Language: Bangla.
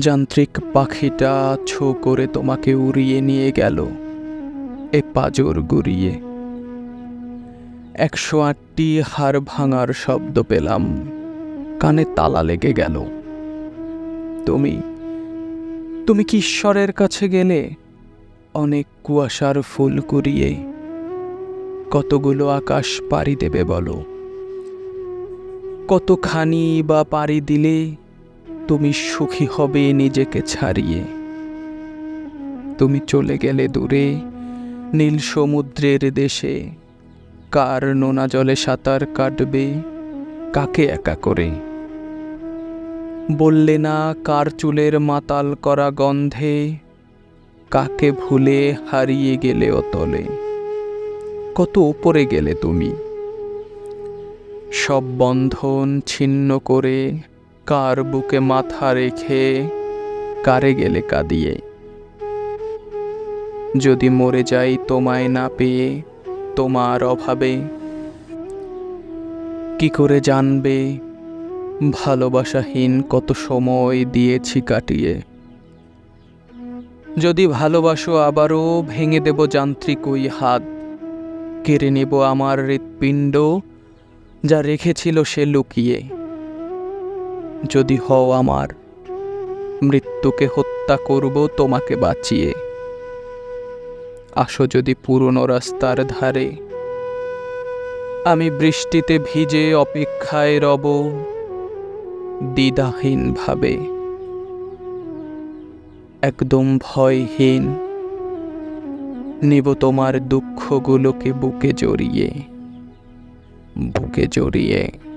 যান্ত্রিক পাখিটা ছো করে তোমাকে উড়িয়ে নিয়ে গেল, এ পাজর গুড়িয়ে। একশো আটটি হাড় ভাঙার শব্দ পেলাম, কানে তালা লেগে গেল। তুমি তুমি কি ঈশ্বরের কাছে গেলে? অনেক কুয়াশার ফুল কুড়িয়ে, কতগুলো আকাশ পাড়ি দেবে বলো। কতখানি বা পাড়ি দিলে তুমি সুখী হবে নিজেকে ছাড়িয়ে। তুমি চলে গেলে দূরে, নীল সমুদ্রের দেশে, কার নোনা জলে সাঁতার কাটবে, কাকে একা করে? বললে না, কার চুলের মাতাল করা গন্ধে, কাকে ভুলে হারিয়ে গেলে অতলে? কত উপরে গেলে তুমি? সব বন্ধন ছিন্ন করে কার বুকে মাথা রেখে কারে গেলে কাঁদিয়ে? যদি মরে যাই তোমায় না পেয়ে তোমার অভাবে, কি করে জানবে ভালোবাসাহীন কত সময় দিয়েছি কাটিয়ে? যদি ভালোবাসো আবারও ভেঙে দেব যান্ত্রিক ওই হাত, কেড়ে নেব আমার হৃৎপিণ্ড যা রেখেছিল সে লুকিয়ে। যদি হও আমার, মৃত্যুকে হত্যা করব তোমাকে বাঁচিয়ে। আসো যদি পুরনো রাস্তার ধারে, আমি বৃষ্টিতে ভিজে অপেক্ষায় রব দ্বিধাহীন ভাবে একদম ভয়হীন, নিব তোমার দুঃখগুলোকে বুকে জড়িয়ে বুকে জড়িয়ে।